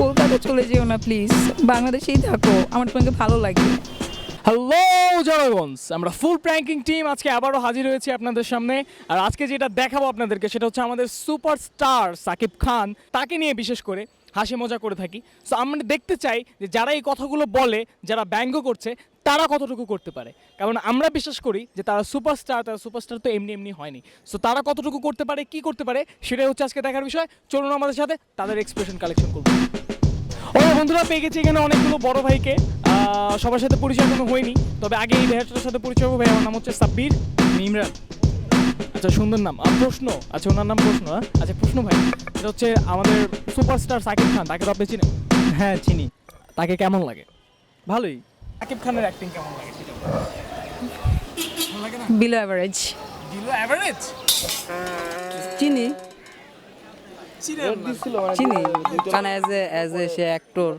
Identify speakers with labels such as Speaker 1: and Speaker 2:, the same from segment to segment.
Speaker 1: কলকাতা চলে যেও না প্লিজ বাংলাদেশেই থাকো। আমার তোমাকে ভালো লাগে।
Speaker 2: হ্যালো জনগণস। আমরা ফুল প্র্যাঙ্কিং টিম আজকে আবারও হাজির হয়েছি আপনাদের সামনে। আর আজকে যেটা দেখাবো আপনাদেরকে, সেটা হচ্ছে আমাদের সুপারস্টার সাকিব খান, তাকে নিয়ে বিশেষ করে হাসি মজা করে থাকি। সো আমরা দেখতে চাই যে যারা এই কথাগুলো বলে, যারা ব্যঙ্গ করছে, তারা কতটুকু করতে পারে। কারণ আমরা বিশ্বাস করি যে তারা সুপারস্টার তারা সুপারস্টার তো এমনি এমনি হয়নি। সো তারা কতটুকু করতে পারে, কি করতে পারে, সেটাই হচ্ছে আজকে দেখার বিষয়। চলুন আমাদের সাথে তাদের এক্সপ্রেশন কালেকশন করব। ও বন্ধুরা, পেয়ে গেছি এখানে অনেকগুলো বড় ভাইকে। সবার সাথে পরিচয় কোনো হয়নি তবে আগে এই ভাইয়াটার সাথে পরিচয় হবে ভাই আমার নাম হচ্ছে সাব্বির ইমরান। আচ্ছা সুন্দর নাম। আর প্রশ্ন আচ্ছা ওনার নাম প্রশ্ন? আচ্ছা প্রশ্ন ভাই এটা হচ্ছে আমাদের সুপারস্টার সাকিব খান তাকে তো আপনি চিনেন?
Speaker 3: হ্যাঁ চিনি।
Speaker 2: তাকে কেমন লাগে?
Speaker 3: ভালোই।
Speaker 2: সাকিব খানের অ্যাক্টিং কেমন লাগে বলো। ভালো লাগে না?
Speaker 1: বিলো অ্যাভারেজ
Speaker 2: অ্যাভারেজ
Speaker 4: চিনি? চিনি কারণ অ্যাজ এ অ্যাজ এ সে অ্যাক্টর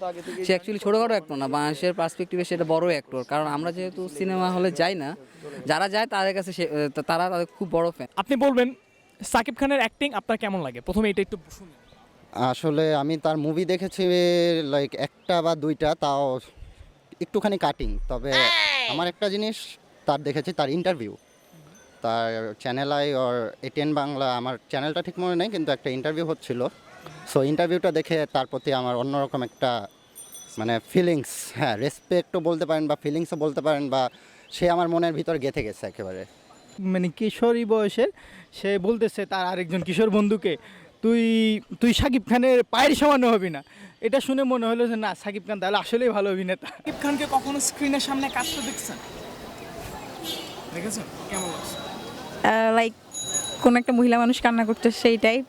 Speaker 4: সে অ্যাকচুয়ালি ছোটোখাটো অ্যাক্টর না বাংলাদেশের পার্সপেক্টিভে সেটা বড় অ্যাক্টর কারণ আমরা যেহেতু সিনেমা হলে যাই না যারা যায় তাদের কাছে সে তারা তাদের খুব বড় ফ্যান
Speaker 2: আপনি বলবেন সাকিব খানের অ্যাক্টিং আপনার কেমন লাগে? প্রথমে এটা একটু
Speaker 5: আসলে আমি তার মুভি দেখেছি লাইক একটা বা দুইটা তাও একটুখানি কাটিং তবে আমার একটা জিনিস তার দেখেছি তার ইন্টারভিউ তার চ্যানেল আই ওর এটিএন বাংলা আমার চ্যানেলটা ঠিক মনে নেই কিন্তু একটা ইন্টারভিউ হচ্ছিল। সো ইন্টারভিউটা দেখে তার প্রতি আমার অন্যরকম একটা মানে ফিলিংস হ্যাঁ রেসপেক্টও বলতে পারেন বা ফিলিংসও বলতে পারেন বা সে আমার মনের ভিতর গেঁথে গেছে একেবারে।
Speaker 3: মানে কিশোরী বয়সের সে বলতেছে তার আরেকজন কিশোর বন্ধুকে তুই তুই সাকিব খানের পায়ের সমান হবি না। এটা শুনে মনে হলো যে না সাকিব খান তাহলে আসলেই ভালো অভিনেতা।
Speaker 2: সাকিব খানকে কখনো স্ক্রিনের সামনে কাঁদতে দেখছেন? দেখেছেন? কেমন লাগছে?
Speaker 1: লাইক কোন একটা মহিলা মানুষ কান্না করতে সেই টাইপ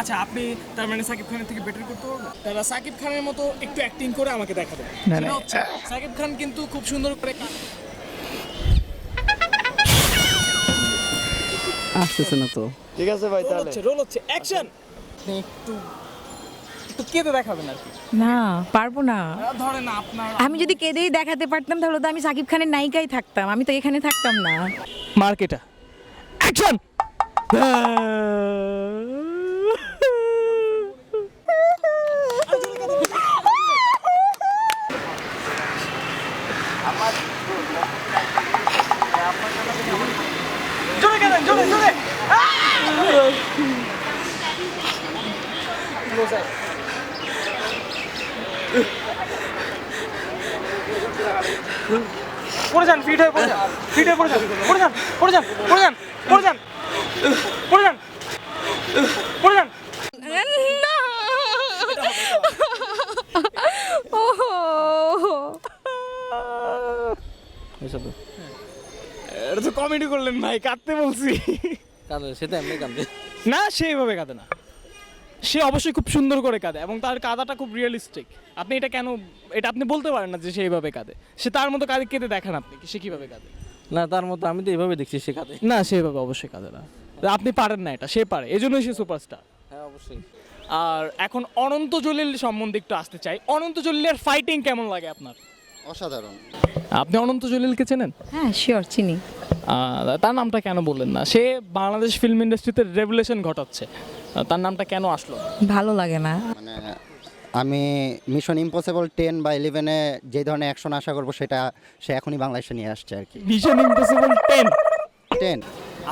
Speaker 2: আচ্ছা আপনি তার মানে সাকিব খানের থেকে বেটার করতে পারবেন? তারা সাকিব খানের মতো একটু অ্যাক্টিং করে আমাকে দেখা দেবেন
Speaker 3: না, না।
Speaker 2: সাকিব খান কিন্তু খুব সুন্দর করে
Speaker 4: আসতেছে না তো।
Speaker 2: ঠিক আছে রোল হচ্ছে রোল হচ্ছে অ্যাকশন একটু কেঁদে দেখাবেন আর কি।
Speaker 1: না পারব না।
Speaker 2: ধরেন আপনার
Speaker 1: আমি যদি কেঁদেই দেখাতে পারতাম তাহলে তো আমি সাকিব খানের নায়িকাই থাকতাম। আমি তো এখানে থাকতাম না।
Speaker 2: মার্কেটা। অ্যাকশন পড়ে যান ফিট হয়ে পড়ে যান ফিট হয়ে পড়ে যান পড়ে যান পড়ে যান পড়ে যান পড়ে যান পড়ে যান পড়ে যান। এটা তো কমেডি করলেন ভাই কাঁদতে বলছি।
Speaker 4: কাঁদে সেটা এমনি কাঁদে।
Speaker 2: না সেইভাবে কাঁদে না। সে অবশ্যই খুব সুন্দর করে কাঁদে এবং তার কাদাটা খুব রিয়েলিস্টিক আপনি এটা কেন এটা আপনি বলতে পারেন না যে সে এইভাবে কাঁদে। সে তার মতো কাঁদে কেঁদে দেখান আপনি সে কীভাবে কাঁদে?
Speaker 4: না তার মতো আমি তো এইভাবে দেখছি সে কাঁদে।
Speaker 2: না সে এভাবে অবশ্যই কাঁদে না। আপনি পারেন না এটা সে পারে এই জন্যই সে সুপারস্টার
Speaker 4: হ্যাঁ অবশ্যই।
Speaker 2: আর এখন অনন্ত জলিল সম্বন্ধে একটু আসতে চাই। অনন্ত জলিলের ফাইটিং কেমন লাগে আপনার?
Speaker 5: অসাধারণ।
Speaker 2: আপনি অনন্ত জলিলকে চেনেন?
Speaker 1: হ্যাঁ শিওর চিনি।
Speaker 2: তার নামটা কেন বললেন না? সে বাংলাদেশ ফিল্ম ইন্ডাস্ট্রিতে রেভুলেশন ঘটাচ্ছে। তার নামটা কেন আসলো?
Speaker 1: ভালো লাগে না।
Speaker 5: মানে আমি মিশন ইম্পসিবল টেন বা ইলেভেনে যে ধরনের অ্যাকশন আশা করব সেটা সে এখনই বাংলাদেশে নিয়ে আসছে আর কি।
Speaker 2: মিশন ইম্পসিবল টেন
Speaker 5: টেন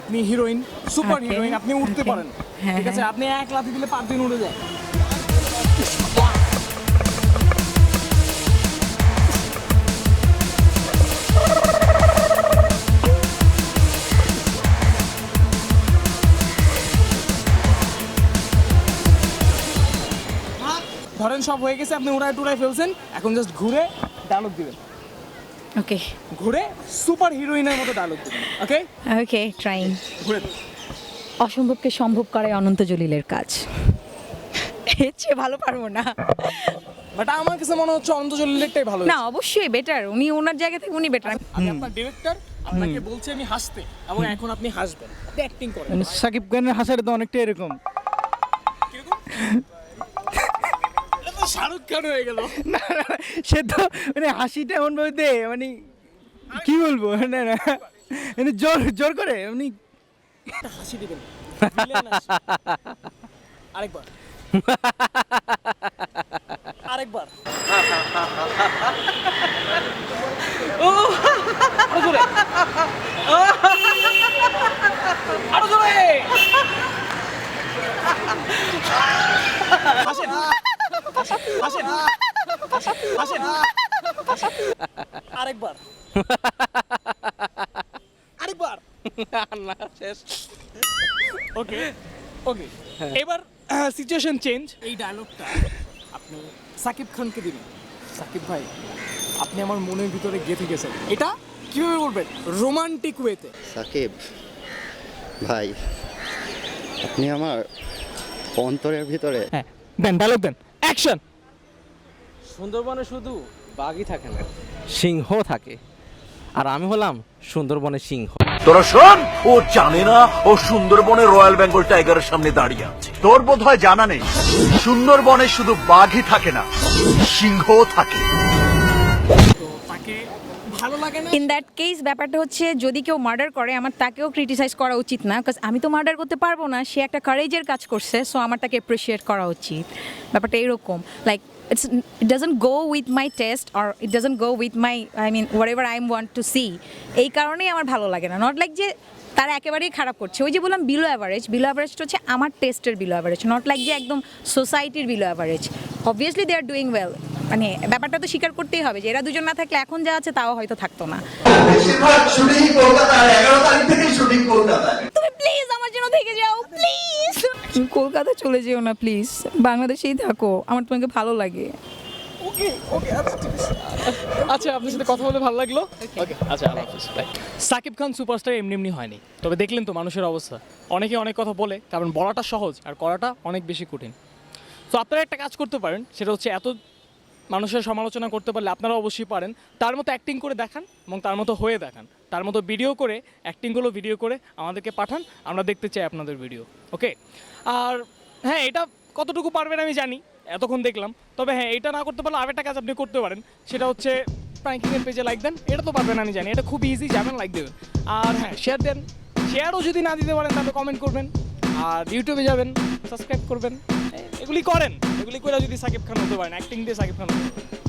Speaker 2: আপনি হিরোইন সুপার হিরোইন আপনি উঠতে পারেন।
Speaker 1: হ্যাঁ,
Speaker 2: ঠিক আছে। আপনি এক লাথি দিলে পাঁচ দিন উড়ে যায়। সব হয়ে গেছে আপনি উড়ায় টুড়ায় ফেলছেন। এখন জাস্ট ঘুরে ডায়লগ দিবেন।
Speaker 1: ওকে
Speaker 2: ঘুরে সুপার হিরোইনের মতো ডায়লগ দিবেন ওকে
Speaker 1: ওকে ট্রাইং
Speaker 2: ঘুরে
Speaker 1: অসম্ভবকে সম্ভব করাই অনন্ত জলিলের কাজ। এর চেয়ে ভালো পারব না।
Speaker 2: বাট আমার কাছে মনে হচ্ছে অন্ত চলিলেরটাই ভালো
Speaker 1: না অবশ্যই বেটার উনি ওনার জায়গা থেকে উনি বেটার
Speaker 2: আমি আপনার ডিরেক্টর আপনাকে বলছি আমি হাসতে এবং এখন আপনি হাসবেন। আপনি অ্যাক্টিং করেন।
Speaker 3: মানে সাকিব খানের হাসাটা তো অনেকটা এরকম।
Speaker 2: কীরকম? শাহরুখ খান হয়ে গেল।
Speaker 3: না না, সে তো মানে হাসিটা এমন ভাবে দে মানে কি বলব? না না মানে জোর জোর করে এমনি
Speaker 2: একটা হাসি দিবেন। আরেকবার। আরেকবার ও, আরও জোরে আরও জোরে হাসেন হাসেন আরেকবার। আরেকবার। ওকে ওকে। এবার সিচুয়েশন চেঞ্জ এই ডায়লগটা আপনি সাকিব খানকে দিবেন সাকিব ভাই আপনি আমার মনের ভিতরে গেঁথে গেছেন। এটা কীভাবে বলবেন রোমান্টিক ওয়েতে
Speaker 5: সাকিব ভাই আপনি আমার অন্তরের ভিতরে
Speaker 2: হ্যাঁ দেন ডায়লগ দেন। অ্যাকশন
Speaker 6: সুন্দরবনে শুধু বাঘই থাকে না সিংহ থাকে। আর আমি হলাম সুন্দরবনের সিংহ।
Speaker 7: তোরা শোন ও জানে না ও সুন্দরবনে রয়্যাল বেঙ্গল টাইগারের সামনে দাঁড়িয়ে আছে। তোর বোধ হয় জানা নেই সুন্দরবনে শুধু বাঘই থাকে না সিংহও থাকে।
Speaker 2: তো তাকে ভালো লাগে না
Speaker 1: ইন দ্যাট কেস ব্যাপারটা হচ্ছে যদি কেউ মার্ডার করে আমার তাকেও ক্রিটিসাইজ করা উচিত না বিকজ আমি তো মার্ডার করতে পারব না। সে একটা কারেজের কাজ করছে সো আমার তাকে অ্যাপ্রিসিয়েট করা উচিত। ব্যাপারটা এরকম like doesn't go with my taste or it doesn't go with my I mean whatever I am want to see এই কারণেই আমার ভালো লাগে না। নট লাইক যে তারা একেবারেই খারাপ করছে। ওই যে বললাম বিলো অ্যাভারেজ বিলো অ্যাভারেজটা হচ্ছে আমার টেস্টের বিলো অ্যাভারেজ নট লাইক যে একদম সোসাইটির below average obviously they are doing well মানে ব্যাপারটা তো স্বীকার করতেই হবে যে এরা দুজন না থাকলে এখন যা আছে তাও হয়তো থাকতো না। কলকাতা চলে যেও না প্লিজ বাংলাদেশেই থাকো। আমার তোমাকে ভালো লাগে।
Speaker 2: ওকে ওকে আচ্ছা ঠিক আছে। আচ্ছা আপনার সাথে কথা বলে ভালো লাগল? ওকে আচ্ছা আল্লাহ হাফিজ সাকিব খান সুপারস্টার এমনি এমনি হয়নি। তবে দেখলেন তো মানুষের অবস্থা। অনেকে অনেক কথা বলে কারণ বলাটা সহজ আর করাটা অনেক বেশি কঠিন। তো আপনারা একটা কাজ করতে পারেন সেটা হচ্ছে এত মানুষের সমালোচনা করতে পারলে আপনারা অবশ্যই পারেন। তার মতো অ্যাক্টিং করে দেখান এবং তার মতো হয়ে দেখান। তার মতো ভিডিও করে অ্যাক্টিংগুলো ভিডিও করে আমাদেরকে পাঠান, আমরা দেখতে চাই আপনাদের ভিডিও ওকে আর হ্যাঁ এটা কতটুকু পারবেন আমি জানি, এতক্ষণ দেখলাম। তবে হ্যাঁ এটা না করতে পারলে আরেকটা কাজ আপনি করতে পারেন, সেটা হচ্ছে প্র্যাঙ্কিংয়ের পেজে লাইক দেন। এটা তো পারবেন আমি জানি, এটা খুব ইজি যাবেন লাইক দেবেন। আর হ্যাঁ শেয়ার দেন। শেয়ারও যদি না দিতে পারেন, তাহলে কমেন্ট করবেন। আর ইউটিউবে যাবেন সাবস্ক্রাইব করবেন। এগুলি করেন। এগুলি করে যদি সাকিব খান হতে পারেন অ্যাক্টিং দিয়ে সাকিব খান হতে পারেন।